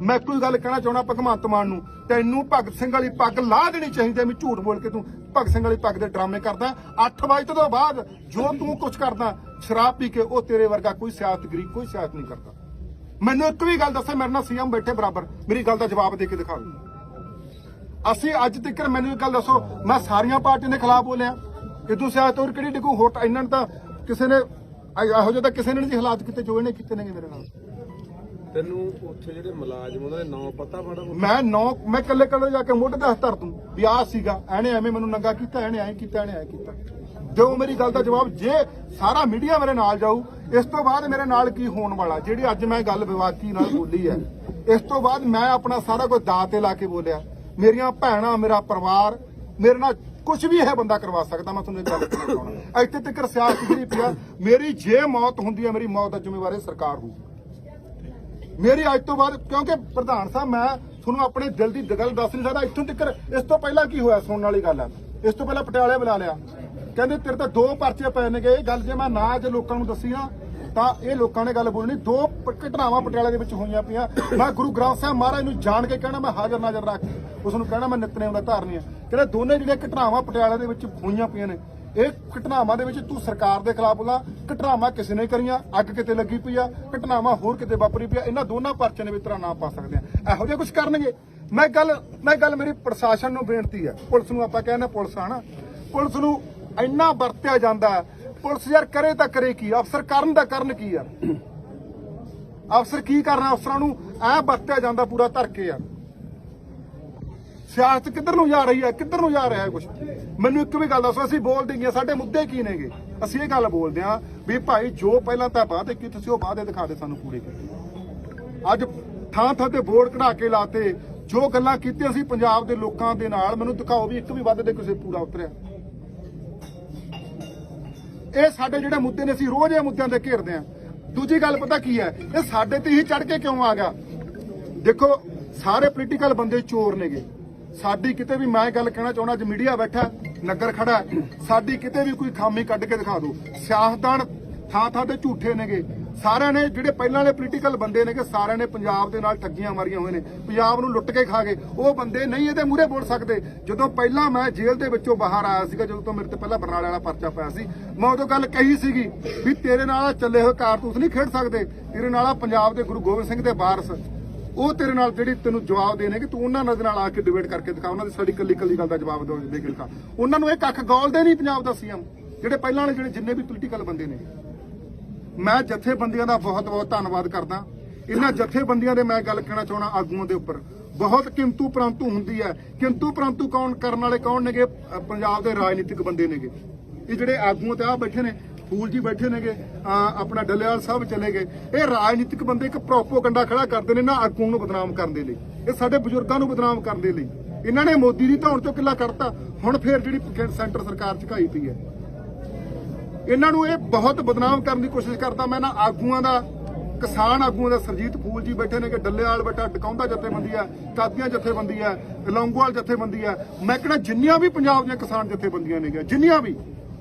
ਮੈਂ ਕੋਈ ਗੱਲ ਕਹਿਣਾ ਚਾਹਣਾ ਭਗਵੰਤ ਮਾਨ ਨੂੰ, ਤੈਨੂੰ ਭਗਤ ਸਿੰਘ ਵਾਲੀ ਪੱਗ ਲਾਹ ਦੇਣੀ ਚਾਹੀਦੀ ਐ ਝੂਠ ਬੋਲ ਕੇ ਤੂੰ ਭਗਤ ਸਿੰਘ ਵਾਲੀ ਪੱਗ ਦੇ ਡਰਾਮੇ ਕਰਦਾ। 8 ਵਜੇ ਤੋਂ ਬਾਅਦ ਜੋ ਤੂੰ ਕੁਝ ਕਰਦਾ, ਸ਼ਰਾਬ ਪੀ ਕੇ ਉਹ ਤੇਰੇ ਵਰਗਾ ਕੋਈ ਸਿਆਸਤਗਰੀ ਕੋਈ ਸਿਆਸਤ ਨਹੀਂ ਕਰਦਾ। ਮੈਨੂੰ ਇੱਕ ਵੀ ਗੱਲ ਦੱਸੇ, ਮੇਰੇ ਨਾਲ ਸੀਐਮ ਬੈਠੇ ਬਰਾਬਰ, ਮੇਰੀ ਗੱਲ ਦਾ ਜਵਾਬ ਦੇ ਕੇ ਦਿਖਾਓ। ਅਸੀਂ ਅੱਜ ਤੱਕ ਮੈਨੂੰ ਇੱਕ ਗੱਲ ਦੱਸੋ, ਮੈਂ ਸਾਰੀਆਂ ਪਾਰਟੀਆਂ ਦੇ ਖਿਲਾਫ ਬੋਲਿਆ। ਇਦੋਂ ਸਿਆਸਤ ਹੋਰ ਕਿਹੜੀ ਡਿਗੂ? ਹੋਟ ਇਹਨਾਂ ਨੇ ਤਾਂ ਕਿਸੇ ਨੇ, ਇਹੋ ਜਿਹਾ ਤਾਂ ਕਿਸੇ ਨੇ ਨਹੀਂ ਹਾਲਾਤ ਕੀਤੇ, ਜੋ ਇਹਨੇ ਕੀਤੇ ਨੇਗੇ ਮੇਰੇ ਨਾਲ। ਤੈਨੂੰ ਉੱਥੇ ਜਿਹੜੇ ਮੁਲਾਜ਼ਮ ਉਹਨਾਂ ਦੇ ਨਾਂ ਪਤਾ ਮਾੜਾ ਮੈਂ ਨੌ, ਮੈਂ ਕੱਲੇ ਕੱਲੇ ਜਾ ਕੇ ਮੋਢੇ ਤੇ ਹੱਥ ਧਰ ਦੂੰ ਵੀ ਆਹ ਸੀਗਾ, ਐਨੇ ਐਵੇਂ ਮੈਨੂੰ ਨੰਗਾ ਕੀਤਾ, ਐਨੇ ਐਂ ਕੀਤਾ, ਐਨੇ ਐਂ ਕੀਤਾ। ਦਿਓ ਮੇਰੀ ਗੱਲ ਦਾ ਜਵਾਬ, ਜੇ ਸਾਰਾ ਮੀਡੀਆ ਮੇਰੇ ਨਾਲ ਜਾਊ, ਇਸ ਤੋਂ ਬਾਅਦ ਮੇਰੇ ਨਾਲ ਕੀ ਹੋਣ ਵਾਲਾ? ਜਿਹੜੀ ਅੱਜ ਮੈਂ ਗੱਲ ਵਿਵਾਕੀ ਨਾਲ ਬੋਲੀ ਹੈ, ਇਸ ਤੋਂ ਬਾਅਦ ਮੈਂ ਆਪਣਾ ਸਾਰਾ ਕੁਝ ਦਾਅ ਤੇ ਲਾ ਕੇ ਬੋਲਿਆ। ਮੇਰੀਆਂ ਭੈਣਾਂ, ਮੇਰਾ ਪਰਿਵਾਰ, ਮੇਰੇ ਨਾਲ ਕੁਝ ਵੀ ਇਹ ਬੰਦਾ ਕਰਵਾ ਸਕਦਾ, ਮੈਂ ਤੁਹਾਨੂੰ ਇਹ ਗੱਲ ਕਹਿਣਾ ਚਾਹੁੰਦਾ। ਇੱਥੇ ਤੱਕ ਸਿਆਸਤ ਜਿਹੜੀ ਪਿਆ ਮੇਰੀ ਜੇ ਮੌਤ ਹੁੰਦੀ ਹੈ, ਮੇਰੀ ਮੌਤ ਦਾ ਜ਼ਿੰਮੇਵਾਰ ਇਹ ਸਰਕਾਰ ਹੋਊ ਮੇਰੀ ਅੱਜ ਤੋਂ ਬਾਅਦ, ਕਿਉਂਕਿ ਪ੍ਰਧਾਨ ਸਾਹਿਬ, ਮੈਂ ਤੁਹਾਨੂੰ ਆਪਣੇ ਦਿਲ ਦੀ ਗੱਲ ਦੱਸ ਨਹੀਂ ਸਕਦਾ। ਇੱਥੋਂ ਤੱਕ ਇਸ ਤੋਂ ਪਹਿਲਾਂ ਕੀ ਹੋਇਆ ਸੁਣਨ ਵਾਲੀ ਗੱਲ ਹੈ ਇਸ ਤੋਂ ਪਹਿਲਾਂ ਪਟਿਆਲੇ ਬੁਲਾ ਲਿਆ। ਕਹਿੰਦੇ, ਤੇਰੇ ਤਾਂ ਦੋ ਪਰਚੇ ਪਏ ਨੇਗੇ। ਇਹ ਗੱਲ ਜੇ ਮੈਂ ਨਾ ਅੱਜ ਲੋਕਾਂ ਨੂੰ ਦੱਸੀ ਨਾ, ਤਾਂ ਇਹ ਲੋਕਾਂ ਨੇ ਗੱਲ ਬੋਲਣੀ। ਦੋ ਘਟਨਾਵਾਂ ਪਟਿਆਲੇ ਦੇ ਵਿੱਚ ਹੋਈਆਂ ਪਈਆਂ। ਮੈਂ ਗੁਰੂ ਗ੍ਰੰਥ ਸਾਹਿਬ ਮਹਾਰਾਜ ਨੂੰ ਜਾਣ ਕੇ ਕਹਿਣਾ, ਮੈਂ ਹਾਜ਼ਰ ਨਾਜ਼ਰ ਰੱਖ ਕੇ। ਉਸ ਨੂੰ ਕਹਿਣਾ, ਮੈਂ ਨਿਤਨੇਮ ਦਾ ਧਾਰਨੀ ਆ। ਕਹਿੰਦੇ, ਦੋਨੇ ਜਿਹੜੀਆਂ ਘਟਨਾਵਾਂ ਪਟਿਆਲੇ ਦੇ ਵਿੱਚ ਹੋਈਆਂ ਪਈਆਂ ਨੇ ਇਹ ਘਟਨਾਵਾਂ ਦੇ ਵਿੱਚ ਤੂੰ ਸਰਕਾਰ ਦੇ ਖਿਲਾਫ ਬੋਲਾ, ਘਟਨਾਵਾਂ ਕਿਸੇ ਨੇ ਕਰੀਆਂ, ਅੱਗ ਕਿਤੇ ਲੱਗੀ ਪਈ ਆ, ਘਟਨਾਵਾਂ ਹੋਰ ਕਿਤੇ ਵਾਪਰੀ ਪਈ ਆ, ਇਹਨਾਂ ਦੋਨਾਂ ਪਰਚਿਆਂ ਨੇ ਵਿੱਚ ਨਾ ਪਾ ਸਕਦੇ ਆ। ਇਹੋ ਜਿਹਾ ਕੁਝ ਕਰਨਗੇ? ਮੈਂ ਗੱਲ ਮੈਂ ਗੱਲ ਮੇਰੀ ਪ੍ਰਸ਼ਾਸਨ ਨੂੰ ਬੇਨਤੀ ਹੈ ਪੁਲਿਸ ਨੂੰ ਆਪਾਂ ਕਹਿੰਦੇ ਪੁਲਿਸ ਆ ਨਾ। ਪੁਲਿਸ ਨੂੰ ਇੰਨਾ ਵਰਤਿਆ ਜਾਂਦਾ ਪੁਲਿਸ ਯਾਰ ਕਰੇ ਤਾਂ ਕਰੇ ਕੀ ਅਫਸਰ ਕਰਨ ਦਾ ਕਰਨ ਕੀ ਆ? ਅਫਸਰ ਕੀ ਕਰਨਾ? ਅਫਸਰਾਂ ਨੂੰ ਐ ਵਰਤਿਆ ਜਾਂਦਾ ਪੂਰਾ ਧਰ ਕੇ ਆ। ਸਿਆਸਤ ਕਿੱਧਰ ਨੂੰ ਜਾ ਰਹੀ ਹੈ, ਕਿੱਧਰ ਨੂੰ ਜਾ ਰਿਹਾ ਹੈ ਕੁਝ ਮੈਨੂੰ ਇੱਕ ਵੀ ਗੱਲ ਦੱਸੋ, ਅਸੀਂ ਬੋਲਦੇ ਹਾਂ? ਸਾਡੇ ਮੁੱਦੇ ਕੀ ਨੇਗੇ? ਅਸੀਂ ਇਹ ਗੱਲ ਬੋਲਦੇ ਹਾਂ ਵੀ ਭਾਈ ਜੋ ਪਹਿਲਾਂ ਤਾਂ ਵਾਅਦੇ ਕੀ ਤੁਸੀਂ ਉਹ ਵਾਅਦੇ ਦਿਖਾ ਦੇ ਸਾਨੂੰ ਪੂਰੇ ਅੱਜ ਥਾਂ ਥਾਂ ਤੇ ਬੋਰਡ ਕਢਾ ਕੇ ਲਾਤੇ, ਜੋ ਗੱਲਾਂ ਕੀਤੀਆਂ ਸੀ ਪੰਜਾਬ ਦੇ ਲੋਕਾਂ ਦੇ ਨਾਲ, ਮੈਨੂੰ ਦਿਖਾਓ ਵੀ ਇੱਕ ਵੀ ਵਾਅਦੇ ਦੇ ਕਿਸੇ ਪੂਰਾ ਉਤਰਿਆ। ਇਹ ਸਾਡੇ ਜਿਹੜੇ ਮੁੱਦੇ ਨੇ, ਅਸੀਂ ਰੋਜ਼ ਇਹ ਮੁੱਦਿਆਂ ਤੇ ਘੇਰਦੇ ਆ ਦੂਜੀ ਗੱਲ ਪਤਾ ਕੀ ਹੈ? ਇਹ ਸਾਡੇ ਤੇ ਹੀ ਚੜ ਕੇ ਕਿਉਂ ਆ ਗਿਆ? ਦੇਖੋ, ਸਾਰੇ ਪੋਲੀਟੀਕਲ ਬੰਦੇ ਚੋਰ ਨੇਗੇ। ਸਾਡੀ ਕਿਤੇ ਵੀ ਮੈਂ ਗੱਲ ਕਹਿਣਾ ਚਾਹੁੰਦਾ, ਅੱਜ ਮੀਡੀਆ ਬੈਠਾ, ਨਗਰ ਖੜਾ, ਸਾਡੀ ਕਿਤੇ ਵੀ ਕੋਈ ਖਾਮੀ ਕੱਢ ਕੇ ਦਿਖਾ ਦਿਓ। ਸਿਆਸਤਦਾਨ ਥਾਂ ਥਾਂ ਤੇ ਝੂਠੇ ਨੇਗੇ। ਸਾਰਿਆਂ ਨੇ, ਜਿਹੜੇ ਪਹਿਲਾਂ ਵਾਲੇ ਪੋਲੀਟੀਕਲ ਬੰਦੇ ਨੇਗੇ, ਸਾਰਿਆਂ ਨੇ ਪੰਜਾਬ ਦੇ ਨਾਲ ਠੱਗੀਆਂ ਮਾਰੀਆਂ ਹੋਏ ਨੇ। ਪੰਜਾਬ ਨੂੰ ਲੁੱਟ ਕੇ ਖਾ ਗਏ। ਉਹ ਬੰਦੇ ਨਹੀਂ ਇਹਦੇ ਮੂਹਰੇ ਬੋਲ ਸਕਦੇ। ਜਦੋਂ ਪਹਿਲਾਂ ਮੈਂ ਜੇਲ੍ਹ ਦੇ ਵਿੱਚੋਂ ਬਾਹਰ ਆਇਆ ਸੀਗਾ, ਜਦੋਂ ਤੋਂ ਮੇਰੇ ਤੇ ਪਹਿਲਾਂ ਬਰਨਾਲੇ ਵਾਲਾ ਪਰਚਾ ਪਾਇਆ ਸੀ, ਮੈਂ ਉਦੋਂ ਗੱਲ ਕਹੀ ਸੀਗੀ ਵੀ ਤੇਰੇ ਨਾਲ ਚੱਲੇ ਹੋਏ ਕਾਰਤੂਸ ਨਹੀਂ ਖੇਡ ਸਕਦੇ। ਤੇਰੇ ਨਾਲ ਪੰਜਾਬ ਦੇ ਗੁਰੂ ਗੋਬਿੰਦ ਸਿੰਘ ਦੇ ਵਾਰਸ। ਉਹ ਤੇਰੇ ਨਾਲ ਜਿਹੜੀ ਤੈਨੂੰ ਜਵਾਬ ਦੇਣੇ ਕਿ ਤੂੰ ਉਹਨਾਂ ਦੇ ਨਾਲ ਆ ਕੇ ਡਿਬੇਟ ਕਰਕੇ ਦਿਖਾ, ਉਹਨਾਂ ਦੀ ਸਾਡੀ ਕੱਲੀ ਕੱਲੀ ਗੱਲ ਦਾ ਜਵਾਬ ਦੋ ਦੇ ਕੇ ਦਿਖਾ। ਉਹਨਾਂ ਨੂੰ ਇਹ ਕੱਖ ਗੋਲਦੇ ਨਹੀਂ ਪੰਜਾਬ ਦਾ ਸੀਐਮ ਜਿਹੜੇ ਪਹਿਲਾਂ ਵਾਲੇ, ਜਿਹੜੇ ਜਿੰਨੇ ਵੀ ਪੋਲੀਟੀਕਲ ਬੰਦੇ ਨੇ। ਮੈਂ ਜਥੇਬੰਦੀਆਂ ਦਾ ਬਹੁਤ ਬਹੁਤ ਧੰਨਵਾਦ ਕਰਦਾ। ਇਹਨਾਂ ਜਥੇਬੰਦੀਆਂ ਦੇ ਮੈਂ ਗੱਲ ਕਹਿਣਾ ਚਾਹਣਾ ਆਗੂਆਂ ਦੇ ਉੱਪਰ। ਬਹੁਤ ਕਿੰਤੂ ਪਰੰਤੂ ਹੁੰਦੀ ਹੈ। ਕਿੰਤੂ ਪਰੰਤੂ ਕੌਣ ਕਰਨ ਵਾਲੇ ਕੌਣ ਨੇਗੇ? ਪੰਜਾਬ ਦੇ ਰਾਜਨੀਤਿਕ ਬੰਦੇ ਨੇਗੇ। ਇਹ ਜਿਹੜੇ ਆਗੂਆਂ ਤੇ ਆ ਬੈਠੇ ਨੇ ਫੂਲ ਜੀ ਬੈਠੇ ਨੇਗੇ ਆਪਣਾ ਡੱਲੇਵਾਲ ਸਾਹਿਬ ਚਲੇ ਗਏ। ਇਹ ਰਾਜਨੀਤਿਕ ਬੰਦੇ ਇੱਕ ਪ੍ਰੋਪੋਗੰਡਾ ਖੜਾ ਕਰਦੇ ਨੇ ਨਾ ਆਗੂਆਂ ਨੂੰ ਬਦਨਾਮ ਕਰਨ ਦੇ ਲਈ। ਇਹ ਸਾਡੇ ਬਜ਼ੁਰਗਾਂ ਨੂੰ ਬਦਨਾਮ ਕਰਨ ਦੇ ਲਈ। ਇਹਨਾਂ ਨੇ ਮੋਦੀ ਦੀ ਧੌਣ ਚੋਂ ਕਿੱਲਾ ਕੱਢਤਾ। ਹੁਣ ਫੇਰ ਜਿਹੜੀ ਸੈਂਟਰ ਸਰਕਾਰ ਝੁਕਾਈ ਪਈ ਹੈ। ਇਹਨਾਂ ਨੂੰ ਇਹ ਬਹੁਤ ਬਦਨਾਮ ਕਰਨ ਦੀ ਕੋਸ਼ਿਸ਼ ਕਰਦਾ ਮੈਂ ਨਾ ਆਗੂਆਂ ਦਾ, ਕਿਸਾਨ ਆਗੂਆਂ ਦਾ ਸਰਜੀਤ ਫੂਲ ਜੀ ਬੈਠੇ ਨੇ ਕਿ ਡੱਲੇਵਾਲ ਬੈਠਾ ਡਕਾਉਂਦਾ ਜਥੇਬੰਦੀ ਆ ਕਾਦੀਆਂ ਜਥੇਬੰਦੀ ਆ ਲੌਂਗੋਵਾਲ ਜਥੇਬੰਦੀ ਆ ਮੈਂ ਕਹਿੰਦਾ ਜਿੰਨੀਆਂ ਵੀ ਪੰਜਾਬ ਦੀਆਂ ਕਿਸਾਨ ਜਥੇਬੰਦੀਆਂ ਨੇ ਨੇਗੀਆਂ, ਜਿੰਨੀਆਂ ਵੀ।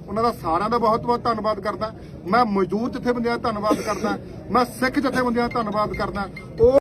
ਉਹਨਾਂ ਦਾ ਸਾਰਿਆਂ ਦਾ ਬਹੁਤ ਬਹੁਤ ਧੰਨਵਾਦ ਕਰਦਾ। ਮੈਂ ਮੌਜੂਦ ਜਥੇਬੰਦੀਆਂ ਦਾ ਧੰਨਵਾਦ ਕਰਦਾ। ਮੈਂ ਸਿੱਖ ਜਥੇਬੰਦੀਆਂ ਦਾ ਧੰਨਵਾਦ ਕਰਦਾ। ਉਹ